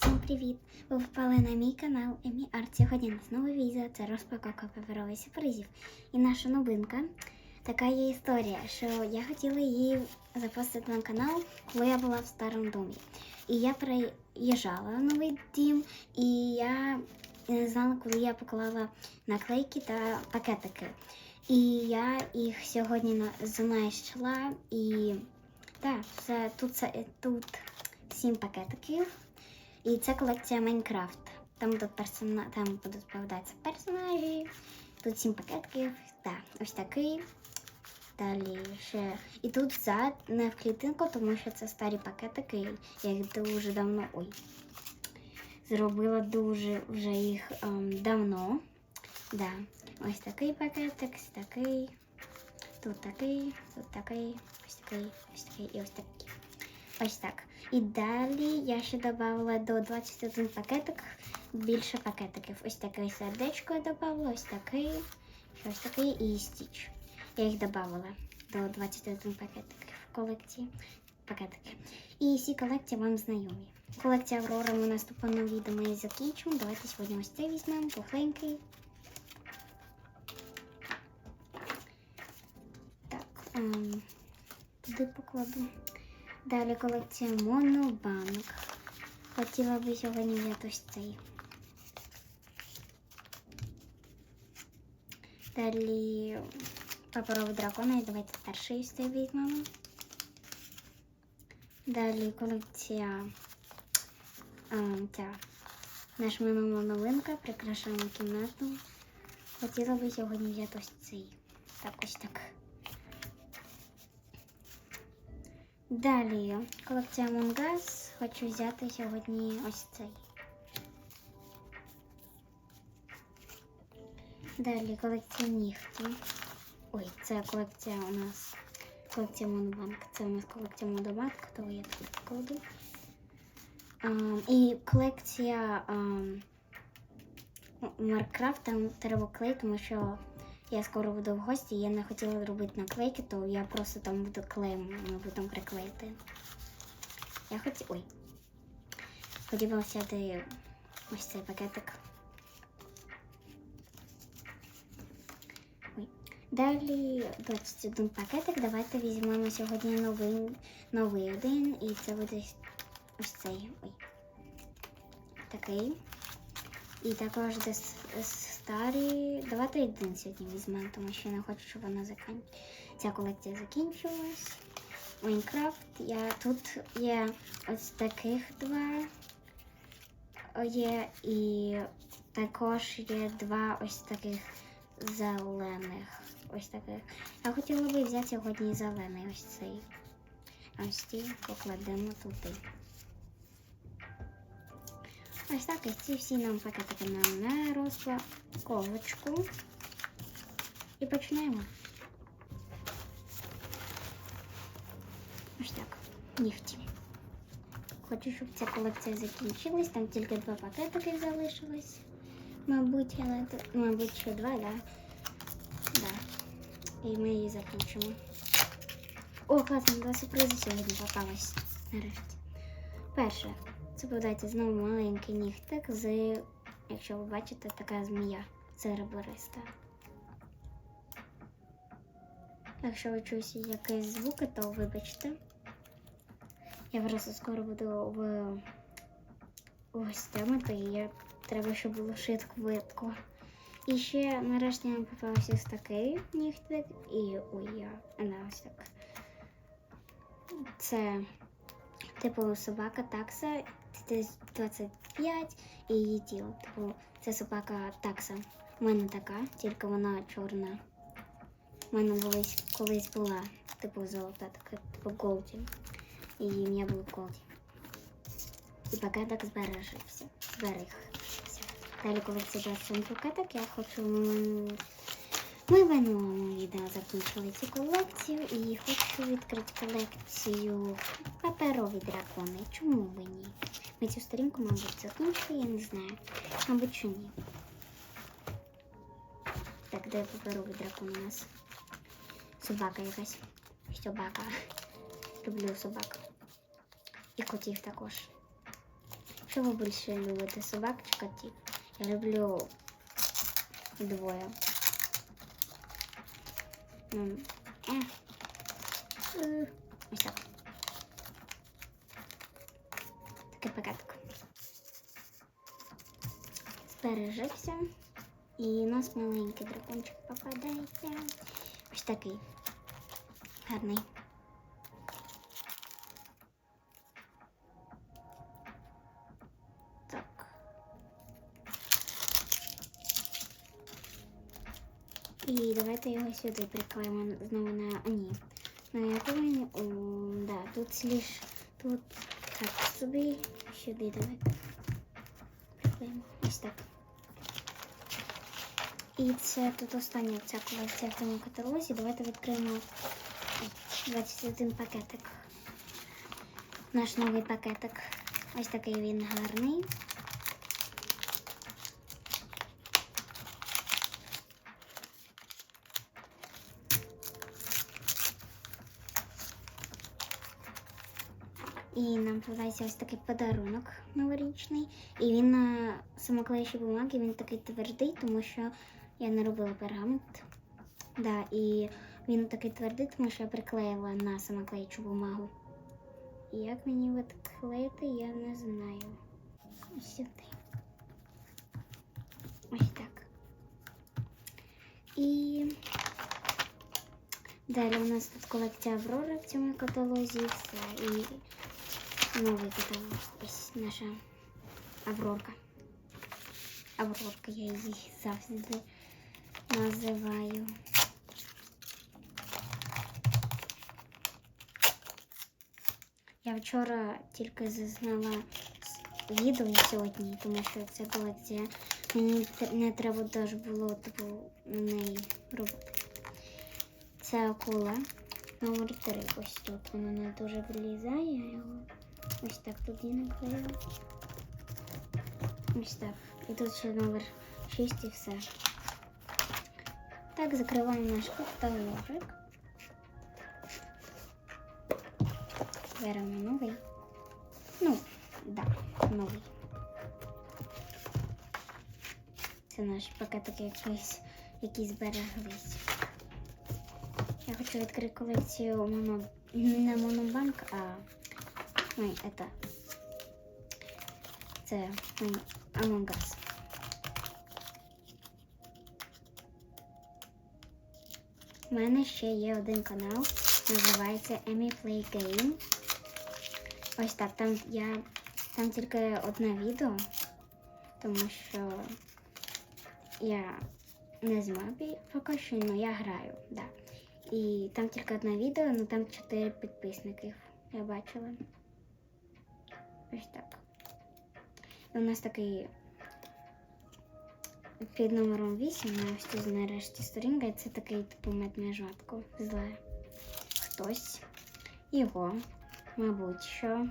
Всім привіт! Ви впали на мій канал Емі Арт. Сьогодні у нас нове відео, це розпаковка паперових сюрпризів. І наша новинка. Така є історія, що я хотіла її запостити на канал, коли я була в старому домі. І я приїжджала в новий дім, і я не знала, коли я поклала наклейки та пакетики. І я їх сьогодні знайшла і так, це тут, тут сім пакетиків. І це колекція Майнкрафт. Там будуть персона... там будуть попадатися персонажі. Тут сім пакетків. Так, ось такий. Далі ще. І тут зад не в клітинку, тому що це старі пакетики. Я їх дуже давно. Ой. Зробила дуже вже їх ем, давно. Да. Ось такий пакетик, ось такий. Тут такий, тут такий, ось такий, ось такий і ось такий. Ось так. І далі я ще додала до 21 пакетик більше пакетиків. Ось таке сердечко я додала, ось такий, ось такий і стіч. Я їх додала до 21 пакетик в колекції. Пакетики. І всі колекції вам знайомі. Колекція Аврора ми в наступному відео ми закінчимо. Давайте сьогодні ось цей візьмемо, пухленький. Так, ем, туди покладу. Далі колекція Монобанк. Хотіла би сьогодні взяти ось цей. Далі паперовий дракон. І давайте перший із цей візьмемо. Далі колекція а, ця. Наша минула новинка. Прикрашаємо кімнату. Хотіла би сьогодні взяти ось цей. Так, ось так. Далі колекція Монгаз. Хочу взяти сьогодні ось цей. Далі колекція нігті. Ой, це колекція у нас колекція Монобанк. Це у нас колекція Монобанк, то я тут кладу. Ам, і колекція ам, Маркрафт, там треба клей, тому що я скоро буду в гості, я не хотіла робити наклейки, то я просто там буду клеєм, ми будемо приклеїти. Я хотіла. Ой. Хотіла взяти ось цей пакетик. Ой. Далі 21 пакетик. Давайте візьмемо сьогодні новий, новий один. І це буде ось цей. Ой. Такий. І також десь старі. Давайте один сьогодні візьмемо, тому що я не хочу, щоб вона закін... ця колекція закінчилась. Майнкрафт. Я... Тут є ось таких два. Є і також є два ось таких зелених. Ось таких. Я хотіла би взяти сьогодні зелений ось цей. Ось ці покладемо туди. Ось так і ці всі нам пакетики на розпаковочку. І починаємо. Ось так. Нігті. Хочу, щоб ця колекція закінчилась. Там тільки два пакетики залишилось. Мабуть, але мабуть, ще два, да? Да. І ми її закінчимо. О, класно, два сюрпризи сьогодні попалось. Нарешті. Перше. Це знову маленький нігтик з, якщо ви бачите, така змія серебриста. Якщо ви чуєте якісь звуки, то вибачте. Я просто скоро буду в, в гостями, то є треба, щоб було швидко-видко. І ще нарешті нам попався ось такий нігтик і ой, я ось так. Це типу собака такса, 25 і її тіло. Типу, це собака такса. У мене така, тільки вона чорна. У мене колись, колись була, типу, золота, така, типу Голді. І ім'я було Голді. І пакетик збережився. Зберігся. Далі, коли це дасть пакетик, я хочу м, ми в минулому відео закінчили цю колекцію і хочу відкрити колекцію паперові дракони. Чому б ні? Ми цю сторінку, мабуть, закінчили, я не знаю. Мабуть, що ні. Так, де паперовий дракон у нас? Собака якась. Собака. Люблю собак. І котів також. Що ви більше любите, собак чи котів? Я люблю двоє. Ось так. Такий пакетик. Збережився. І у нас маленький дракончик попадається. Ось такий. Гарний. І давайте його сюди приклеїмо знову на. Ні. На? О, да, тут сліж. Тут так собі. Сюди давайте. Приклеїмо. Ось так. І це тут остання ця колекція в цьому каталозі. Давайте відкриємо 21 пакетик. Наш новий пакетик. Ось такий він гарний. І нам подається ось такий подарунок новорічний. І він на самоклеючій бумагі він такий твердий, тому що я не робила пергамент. Да, і він такий твердий, тому що я приклеїла на самоклеючу бумагу. Як мені відклеїти, я не знаю. Ось сюди. Ось так. І далі у нас тут колекція Аврора в цьому каталозі. Все. І новий каталог. Ось наша Аврорка. Аврорка, я її завжди називаю. Я вчора тільки зазнала відео сьогодні, тому це колекція. Мені те- не треба теж було типу, на неї робити. Це акула номер 3. Ось тут воно не дуже влізає. Я його ось так тут і наклеїла. Ось так. І тут ще номер 6 і все. Так, закриваємо наш каталожик. Беремо новий. Ну, да, новий. Це наш пакетик якийсь, який збереглись. Я хочу відкрити колекцію моно... не монобанк, а ой, это це Among Us. У мене ще є один канал, називається Emmy Play Game. Ось так, там я там тільки одне відео, тому що я не з мапі поки що, але я граю, да. І там тільки одне відео, але там 4 підписників. Я бачила. Ось так. У нас такий під номером 8, на ось тут нарешті сторінка, і це такий типу медмежатко. Зле. Хтось його, мабуть, що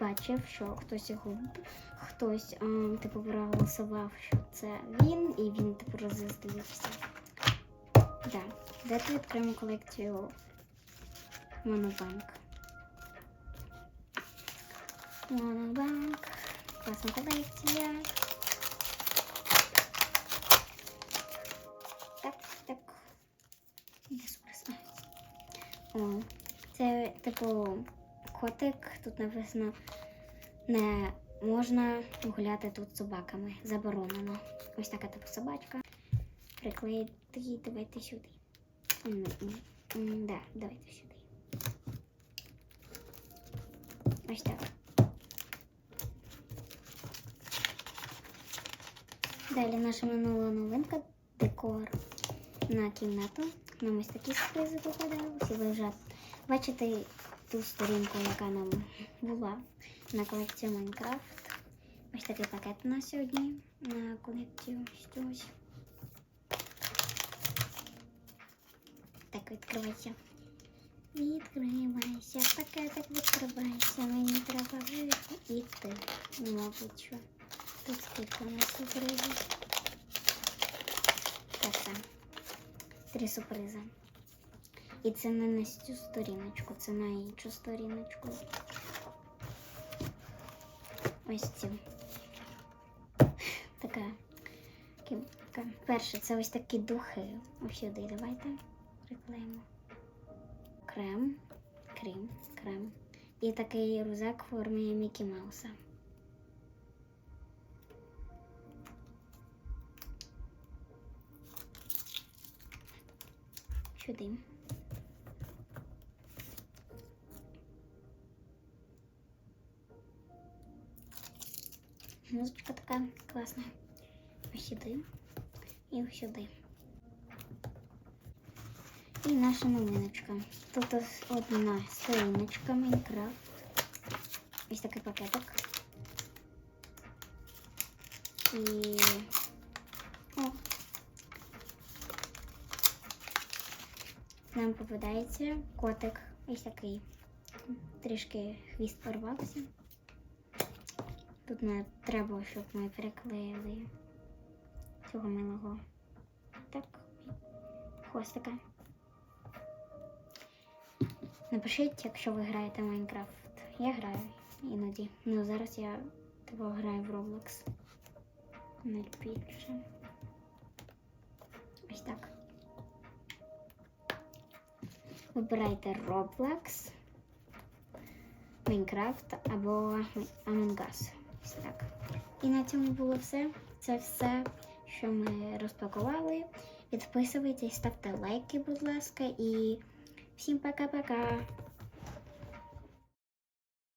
бачив, що хтось його хтось ем, типу проголосував, що це він, і він типу розізлився. Да. Давайте відкриємо колекцію Монобанк. Монобанк. Класна колекція. Так, так. О, це типу котик. Тут написано не можна гуляти тут собаками. Заборонено. Ось така типу собачка. Приклеїти давайте сюди. М, Да, давайте сюди. Ось так. Далі наша минула новинка декор на кімнату. Нам ось такі сюрпризи попадалися. Ви вже бачите ту сторінку, яка нам була на колекцію Майнкрафт. Ось такий пакет у сьогодні на колекцію ось ось. Так, відкривайся. Відкривайся, пакетик відкривайся. Мені треба вийти. Ну, мабуть, що. Тут скільки у нас сюрпризів. Так, так. Три сюрпризи. І це не на цю сторіночку, це на іншу сторіночку. ось цю. Така. Перше, це ось такі духи. Ось сюди давайте приклеїмо. Крем, крем, крем. І такий рюкзак в формі Мікі Мауса. Сюди. Музичка така класна. Ось сюди і ось сюди. І наша новиночка. Тут ось одна сторіночка Майнкрафт. Ось такий пакетик. І. Нам попадається котик. Ось такий. Трішки хвіст порвався. Тут не треба, щоб ми приклеїли цього милого. Так, хвостика. Напишіть, якщо ви граєте в Майнкрафт. Я граю іноді. Ну зараз я того граю в Roblox. Не більше. Ось так. Вибирайте Roblox, Майнкрафт або Among Us. Так. І на цьому було все. Це все, що ми розпакували. Підписуйтесь, ставте лайки, будь ласка, і всім пока-пока.